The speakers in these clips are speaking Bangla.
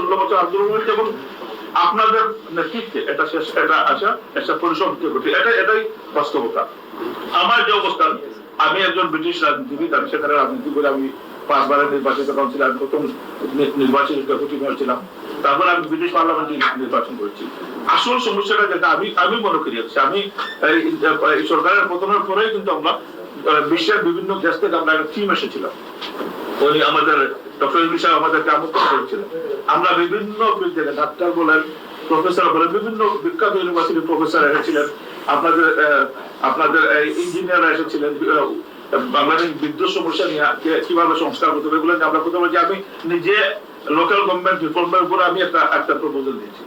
ষোলো বছর আন্দোলন হয়েছে এবং আপনাদের নেতৃত্বে এটা শেষ, এটা আসা একটা পরিসমাপ্তি ঘটে। এটা এটাই বাস্তবতা। আমার যে অবস্থান, আমি একজন ব্রিটিশ রাজনীতিবিদ, আমি সেখানে রাজনীতি করে আমি পাঁচবারের নির্বাচিত কাউন্সিল, আমি প্রথম নির্বাচিত ডেপুটি মেয়র ছিলাম। তারপর আমি ব্রিটিশ পার্লামেন্টে নির্বাচন করেছি। আসল সমস্যাটা যেটা, আমি আমি মনে করি হচ্ছে, আমি এই সরকারের পতনের পরেই কিন্তু আমরা বিশ্বের বিভিন্ন দেশ থেকে আমরা একটা টিম এসেছিলাম। ওই আমাদের ডক্টর সাহেব আমাদেরকে আমন্ত্রণ করেছিলেন। আমরা বিভিন্ন ডাক্তার বলেন, প্রফেসর বলেন, বিভিন্ন বিখ্যাত প্রফেসর এসেছিলেন, আপনাদের আপনাদের এসেছিলেন বাংলাদেশ বিদ্যুৎ সমস্যা নিয়ে কীভাবে সংস্কার করতে হবে এগুলো আমরা আমি নিজে লোকাল গভর্নমেন্ট রিফর্মের উপর আমি একটা একটা প্রপোজাল দিয়েছি।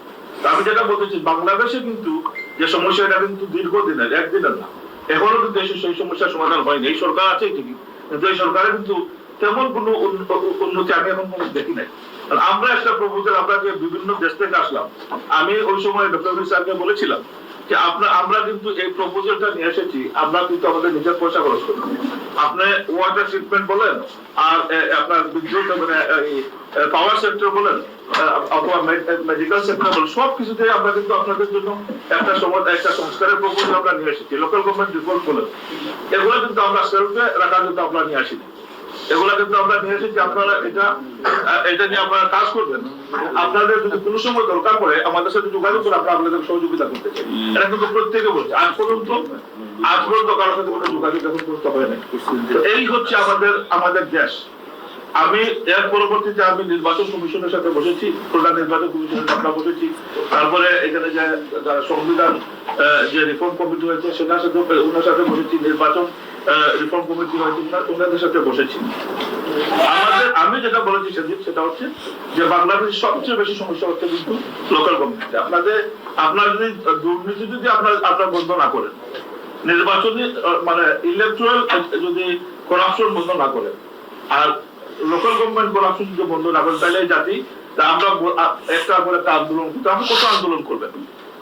আমি যেটা বলতেছি বাংলাদেশে কিন্তু যে সমস্যা, এটা কিন্তু দীর্ঘদিনের, একদিনের না। এখনও কিন্তু সেই সমস্যার সমাধান হয়নি। এই সরকার আছে ঠিকই, কিন্তু এই সরকারে কিন্তু তেমন কোনো উন্নতি আমি এখন দেখি নাই। আমরা একটা প্রপোজাল আমরা যে বিভিন্ন দেশ থেকে আসলাম, আমি ওই সময় ডক্টর স্যারকে বলেছিলাম যে আপনার আমরা কিন্তু এই প্রপোজালটা নিয়ে এসেছি, আমরা কিন্তু আমাদের নিজের পয়সা খরচ করি। আপনি ওয়াটার ট্রিটমেন্ট বলেন, আর আপনার বিদ্যুৎ মানে পাওয়ার সেক্টর বলেন অথবা মেডিকেল সেক্টর বলেন, সব কিছুতে আমরা কিন্তু আপনাদের জন্য একটা সময় একটা সংস্কারের প্রপোজাল আমরা নিয়ে এসেছি। লোকাল গভর্নমেন্ট রিপোর্ট বলেন, এগুলো কিন্তু আমরা সেলফে রাখার জন্য আমরা নিয়ে আসিনি। এগুলা কিন্তু আমরা ভেবেছি যে আপনারা এটা এটা নিয়ে আপনারা কাজ করবেন। আপনাদের যদি কোনো সময় দরকার পড়ে, আমাদের সাথে যোগাযোগ করে আমরা আপনাদের সহযোগিতা করতে চাই। এটা কিন্তু প্রত্যেকে বলছে। আজ পর্যন্ত আজ পর্যন্ত কারোর সাথে কোনো যোগাযোগ এখন করতে হয় না এই হচ্ছে আমাদের আমাদের দেশ আমি এর পরবর্তীতে আমি নির্বাচন কমিশনের সাথে বসেছি, প্রধান নির্বাচন কমিশনের সাথে বসেছি, তারপরে এখানে যে সংবিধান যে রিফর্ম কমিটি হয়েছে সেটার সাথে, ওনার সাথে বসেছি, নির্বাচন রিফর্ম কমিটি হয়েছে ওনাদের সাথে বসেছি। আমাদের আমি যেটা বলেছি সেদিন, সেটা হচ্ছে যে বাংলাদেশের সবচেয়ে বেশি সমস্যা হচ্ছে কিন্তু লোকাল গভর্নমেন্টে আপনাদের আপনার যদি, দুর্নীতি যদি আপনার আপনার বন্ধ না করেন, নির্বাচনী মানে ইলেকট্রাল যদি করাপশন বন্ধ না করেন, আর লোকাল গভর্নমেন্ট করাপশন যদি বন্ধ না করেন তাহলে জাতি, তা আমরা একটার পর একটা আন্দোলন কিন্তু আপনি কত আন্দোলন করবেন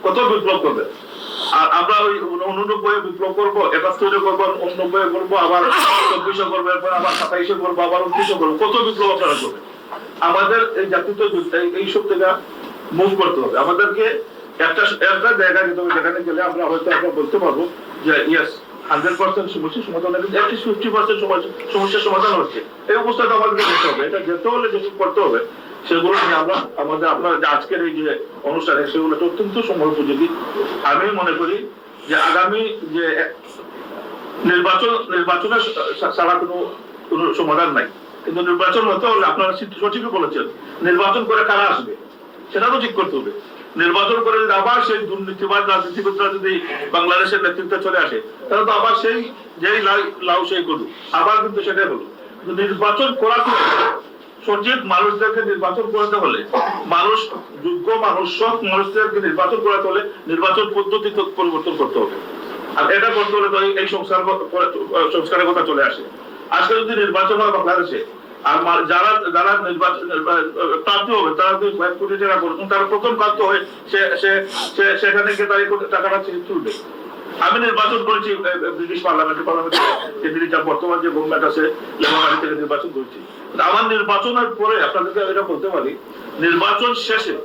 কত বিপ্লব করবেন আর আমরা ওই উননব্বই বিপ্লব করব, একাত্তরে করব উননব্বই করব, আবার চব্বিশে করব, এরপর আবার সাতাইশে করব, আবার উনত্রিশে করব, কত বিপ্লব আপনারা করবেন? আমাদের এই জাতি তো এই- এইসব থেকে মুভ করতে হবে। আমাদেরকে একটা একটা জায়গা যেতে হবে, যেখানে গেলে আমরা হয়তো আমরা বলতে পারব যে ইয়েস হান্ড্রেড পার্সেন্ট সমাধান ফিফটি পার্সেন্ট সমাধান হচ্ছে। এই অবস্থাটা আমাদেরকে দেখতে হবে। এটা যেতে হলে করতে হবে। সেগুলো নিয়ে আমরা আমাদের আপনার যে আজকের এই যে অনুষ্ঠানে সেগুলো অত্যন্ত আমি মনে করি যে আগামী যে নির্বাচন নির্বাচনের ছাড়া কোনো সমাধান নাই। কিন্তু নির্বাচন হতে হলে আপনারা সঠিকই বলেছেন, নির্বাচন করে কারা আসবে? সেটা তো ঠিক করতে হবে। নির্বাচন করে যদি আবার সেই দুর্নীতিবাদ রাজনীতিবিদরা যদি বাংলাদেশের নেতৃত্বে চলে আসে, তাহলে তো আবার সেই যেই লাউ সেই করু আবার কিন্তু সেটাই হলো। নির্বাচন হবে সঠিক মানুষদেরকে নির্বাচন করাতে হলে, মানুষ, যোগ্য মানুষ সব মানুষদেরকে নির্বাচন করাতে হলে নির্বাচন পদ্ধতি পরিবর্তন করতে হবে। আর এটা করতে হলে তো এই- সংস্কার সংস্কারের কথা চলে আসে। আজকে যদি নির্বাচন হয় বাংলাদেশে আর যারা যারা নির্বাচন হবে, তারা যদি কয়েক কোটি টাকা করবেন তারা প্রথম প্রার্থ হয়ে সে সেখানে গিয়ে তারা টাকাটা তুলবে। আমি নির্বাচন করেছি ব্রিটিশ পার্লামেন্টে পার্লামেন্টে, যে বর্তমান যে গভর্নমেন্ট আছে লেবার থেকে নির্বাচন করেছি। আমার নির্বাচনের পরে আপনাদেরকে এটা বলতে পারি, নির্বাচন শেষে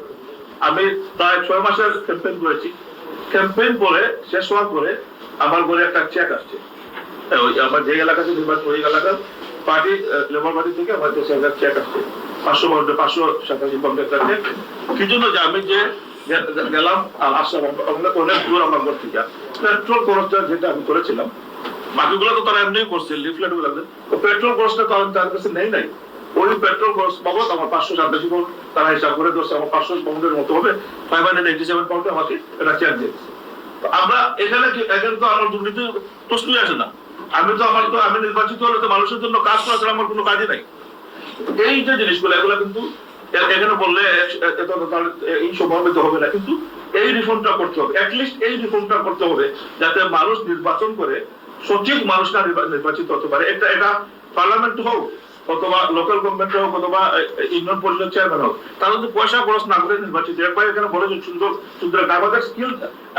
আমি প্রায় ছয় মাসের ক্যাম্পেইন করেছি। ক্যাম্পেইন পরে শেষ হওয়ার পরে আমার ঘরে একটা চেক আসছে। আমার যে এলাকাতে নির্বাচন, ওই এলাকার পার্টি লেবার পার্টি থেকে একটা চেক আসছে। পাঁচশো পাউন্ডে পাঁচশো সাতাশি চেক কি জন্য যে গেলাম আর অনেক দূর আমার ঘর থেকে পেট্রোল খরচটা যেটা আমি করেছিলাম, বাকিগুলো তো তারা এমনি করছে লিফলেটগুলো পেট্রোল খরচটা তার কাছে নেই নাই। ওই পেট্রোল খরচ আমার পাঁচশো সাতাশি পাউন্ড তারা হিসাব করে ধরছে, আমার পাঁচশো পাউন্ডের মতো হবে। ফাইভ হান্ড্রেড এইটি সেভেন পাউন্ডে আমাকে এটা দিয়েছে। আমরা এখানে এখানে তো আমার দুর্নীতি প্রশ্নই আসে না। আমি তো আমার তো আমি নির্বাচিত হলে তো মানুষের জন্য কাজ করা ছাড়া আমার কোনো কাজই নাই। এই যে জিনিসগুলো, এগুলো কিন্তু এখানে বললে এই সম্ভাবিত হবে না। কিন্তু এই রিফর্মটা করতে হবে। অ্যাটলিস্ট এই রিফর্মটা করতে হবে যাতে মানুষ নির্বাচন করে সঠিক মানুষটা নির্বাচিত হতে পারে। এটা এটা পার্লামেন্ট হোক অথবা লোকাল গভর্নমেন্ট হোক অথবা ইউনিয়ন পরিষদ চেয়ারম্যান হোক, তারা যদি পয়সা খরচ না করে নির্বাচিত, একবার এখানে বলে যে সুন্দর সুন্দর আমাদের স্কিল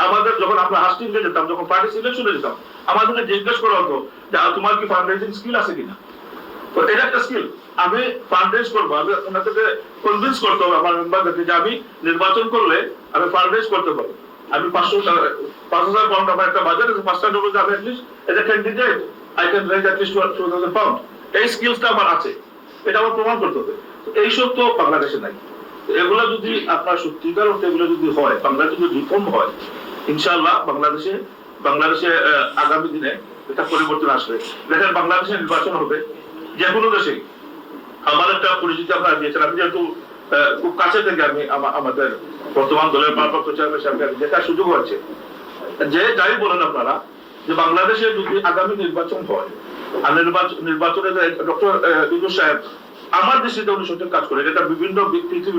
আমাদের যখন আমরা হাস্টিংয়ে যেতাম, যখন পার্টি সিলেকশনে যেতাম আমাদেরকে জিজ্ঞেস করা হতো যে তোমার কি ফান্ড রেজিং স্কিল আছে কিনা? তো এটা একটা স্কিল আমি ফান্ড রেজ করব, আমি ওনাদেরকে কনভিন্স করতে হবে, আমার মেম্বারদেরকে যে আমি নির্বাচন করলে আমি ফান্ড রেজ করতে পারি আমি পাঁচশো পাঁচ হাজার পাউন্ড আমার একটা বাজার পাঁচটা ডবল যাবে অ্যাটলিস্ট এটা candidate I can raise at least two thousand pound এই স্কিলসটা আমার আছে, এটা আমার প্রমাণ করতে হবে। এইসব তো বাংলাদেশে নাই। এগুলো যদি আপনার সত্যিকার অর্থে এগুলো যদি হয়, বাংলাদেশে যদি রিফর্ম হয়, ইনশাআল্লাহ বাংলাদেশে বাংলাদেশে আগামী দিনে এটা পরিবর্তন আসবে। দেখেন, বাংলাদেশে নির্বাচন হবে যে কোনো দেশেই আমার একটা পরিচিতি আপনারা দিয়েছেন। আমি যেহেতু খুব কাছে থেকে আমি আমাদের বর্তমান দলের ভারপ্রাপ্ত চেয়ারম্যান সাহেবকে আমি দেখার সুযোগ হয়েছে, যে যাই বলেন আপনারা, যে বাংলাদেশে যদি আগামী নির্বাচন হয় আর নির্বাচন সাহেব, আমার দেশে সঠিক কাজ করে এটা বিভিন্ন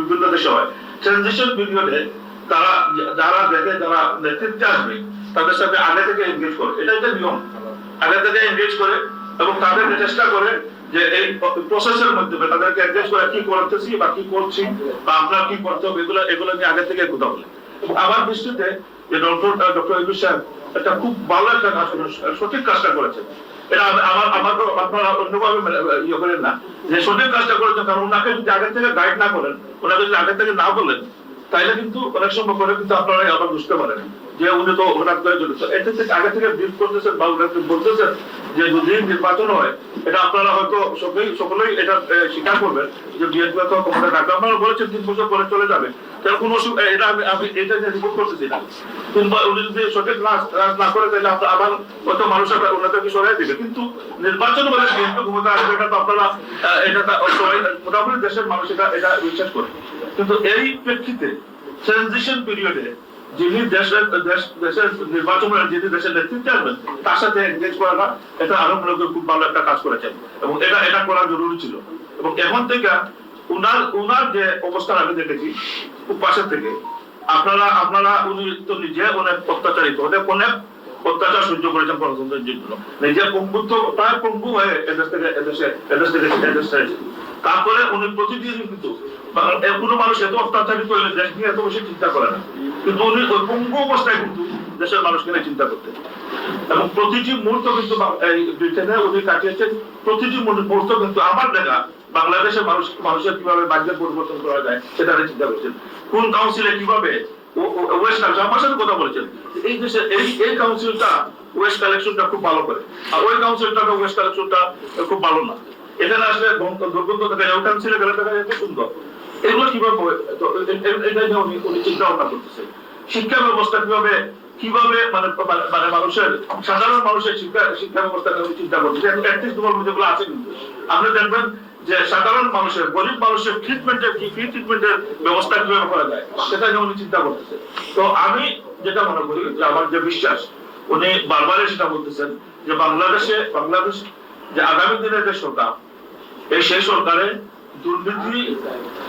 বিভিন্ন দেশে হয়। ট্রানজিশন পিরিয়ডে তারা যারা দেখে যারা নেতৃত্বে আসবে, তাদের সাথে আগে থেকে এনগেজ করে। এটা একটা নিয়ম। আগে থেকে এনগেজ করে এবং তাদেরকে চেষ্টা করে যে এই প্রসেসের মাধ্যমে তাদেরকে এনগেজ করে কি করতেছি বা কি করছি বা আপনার কি করতে হবে এগুলো এগুলো নিয়ে আগে থেকে কথা বলে। আমার দৃষ্টিতে যে ডক্টর ডক্টর সাহেব একটা খুব ভালো একটা সঠিক কাজটা করেছেন এটা আমার আমার আপনারা অন্যভাবে ইয়ে করেন না, যে সঠিক কাজটা করেছেন, কারণ ওনাকে যদি থেকে গাইড না করেন, ওনাকে যদি থেকে না বলেন কিন্তু অনেক সময় করে কিন্তু আপনারা আবার বুঝতে পারেন। যে উনি তো হঠাৎ করে জড়িত এটা থেকে আগে থেকে ব্রিফ করতেছেন বা ওনাকে বলতেছেন যে যদি নির্বাচন হয়, এটা আপনারা হয়তো সকলেই সকলেই এটা স্বীকার করবেন যে বিএনপি তো ক্ষমতা থাকবে। আপনারা বলেছেন তিন বছর পরে চলে যাবে। তাহলে কোনো এটা আমি আমি এটা রিপোর্ট করতেছি না। কিংবা উনি যদি সঠিক না না করে, তাহলে আবার হয়তো মানুষ ওনাদেরকে সরাই দিবে। কিন্তু নির্বাচন বলে বিএনপি ক্ষমতা আসবে, এটা তো আপনারা এটা সবাই মোটামুটি দেশের মানুষ এটা এটা বিশ্বাস করে। কিন্তু এই প্রেক্ষিতে ট্রানজিশন পিরিয়ডে যিনি দেশের, দেশ, দেশের নির্বাচন যিনি দেশের নেতৃত্বে আসবেন তার সাথে এনগেজ করাটা এটা আরও মনে খুব ভালো একটা কাজ করেছেন। এবং এটা এটা করা জরুরি ছিল। এবং এখন থেকে উনার উনার যে অবস্থান আমি দেখেছি, খুব পাশের থেকে। আপনারা আপনারা, উনি তো নিজে অনেক অত্যাচারিত, অনেক অনেক অত্যাচার সহ্য করেছেন গণতন্ত্রের জন্য। নিজে পঙ্গুত্ব, প্রায় পঙ্গু হয়ে এদেশ থেকে, এদেশে, এদেশ থেকে, এদেশ ছেড়েছে। তারপরে উনি প্রতিদিন কিন্তু কোনো মানুষ এত অত্যাচারিত হলে দেশ নিয়ে এত বেশি চিন্তা করে না। কিন্তু উনি ওই পঙ্গু অবস্থায় কিন্তু দেশের মানুষকে নিয়ে চিন্তা করতেন। এবং প্রতিটি মুহূর্ত কিন্তু এই ব্রিটেনে উনি কাটিয়েছেন, প্রতিটি মুহূর্ত কিন্তু আমার দেখা বাংলাদেশের মানুষ, মানুষের কীভাবে বাহ্যের পরিবর্তন করা যায় সেটা নিয়ে চিন্তা করছেন। কোন কাউন্সিলে কীভাবে ওয়েস্ট কালেকশন আমার সাথে কথা বলেছেন। এই দেশে এই এই কাউন্সিলটা ওয়েস্ট কালেকশনটা খুব ভালো করে। আর ওই কাউন্সিলটা ওয়েস্ট কালেকশনটা খুব ভালো না। এখানে আসলে দুর্গন্ধ দেখা যায় ওই কাউন্সিলে গেলে দেখা যায় সুন্দর। এগুলো কীভাবে এটা উনি উনি চিন্তা ভাবনা করতেছে। শিক্ষা ব্যবস্থা কীভাবে কীভাবে মানে মানে- মানে মানুষের সাধারণ মানুষের শিক্ষা শিক্ষা ব্যবস্থা নিয়ে উনি চিন্তা করতেছে। অ্যাটলিস্ট তোমার যেগুলো আছে কিন্তু। আপনি দেখবেন যে সাধারণ মানুষের, গরিব মানুষের ট্রিটমেন্টের কি ফ্রি ট্রিটমেন্টের ব্যবস্থা কীভাবে করা যায়, সেটা নিয়ে উনি চিন্তা করতেছে। তো আমি যেটা মনে করি যে আমার যে বিশ্বাস, উনি বারবারই সেটা বলতেছেন যে বাংলাদেশে বাংলাদেশ যে আগামী দিনের যে সরকার এই সেই সরকারে দুর্নীতি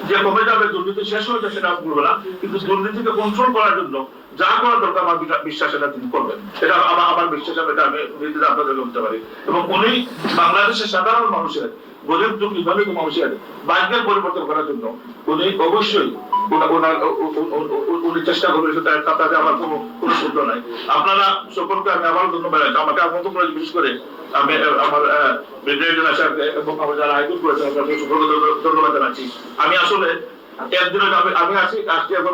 যে কমে যাবে, দুর্নীতি শেষ হয়ে যাবে সেটা বলব না। কিন্তু দুর্নীতিকে কন্ট্রোল করার জন্য যা করা দরকার, আমার বিশ্বাস এটা তিনি করবেন। এটা আমার আমার বিশ্বাস আমি এটা আমি আপনাদের বলতে পারি। এবং উনি বাংলাদেশের সাধারণ মানুষের গরিব দুঃখী ধনিক মানুষের ভাগ্যের পরিবর্তন করার জন্য উনি অবশ্যই উনি চেষ্টা করবেন সেটা তাতে আমার কোনো কোনো সূত্র নাই। আপনারা সকলকে আমি আবার ধন্যবাদ। আমাকে আমন্ত্রণ করে বিশেষ করে আমি আমার ব্রিগেডিয়ার আসার এবং আমার যারা আয়োজন করেছেন ধন্যবাদ জানাচ্ছি। আমি আসলে আমি আমি আজকে এখন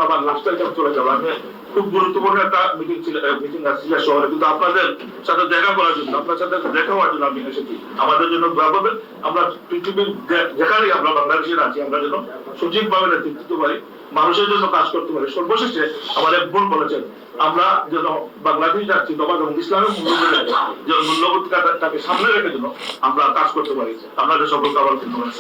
চলে আমি খুব গুরুত্বপূর্ণ একটা মিটিং ছিল মিটিং আছে শহরে। কিন্তু আপনাদের সাথে দেখা করার জন্য, আপনার সাথে দেখা হওয়ার জন্য আমি এসেছি। আমাদের জন্য আমরা পৃথিবীর আমরা বাংলাদেশের আছি, আমরা যেন নেতৃত্ব পারি মানুষের জন্য কাজ করতে পারি। সর্বশেষে এক বোন বলেছেন, আমরা যেন বাংলাদেশ যাচ্ছি তখন এবং ইসলামের মূল্যবোধ মূল্যবোধটাকে সামনে রেখে জন্য আমরা কাজ করতে পারি। আপনাদের সকলকে আবার ধন্যবাদ।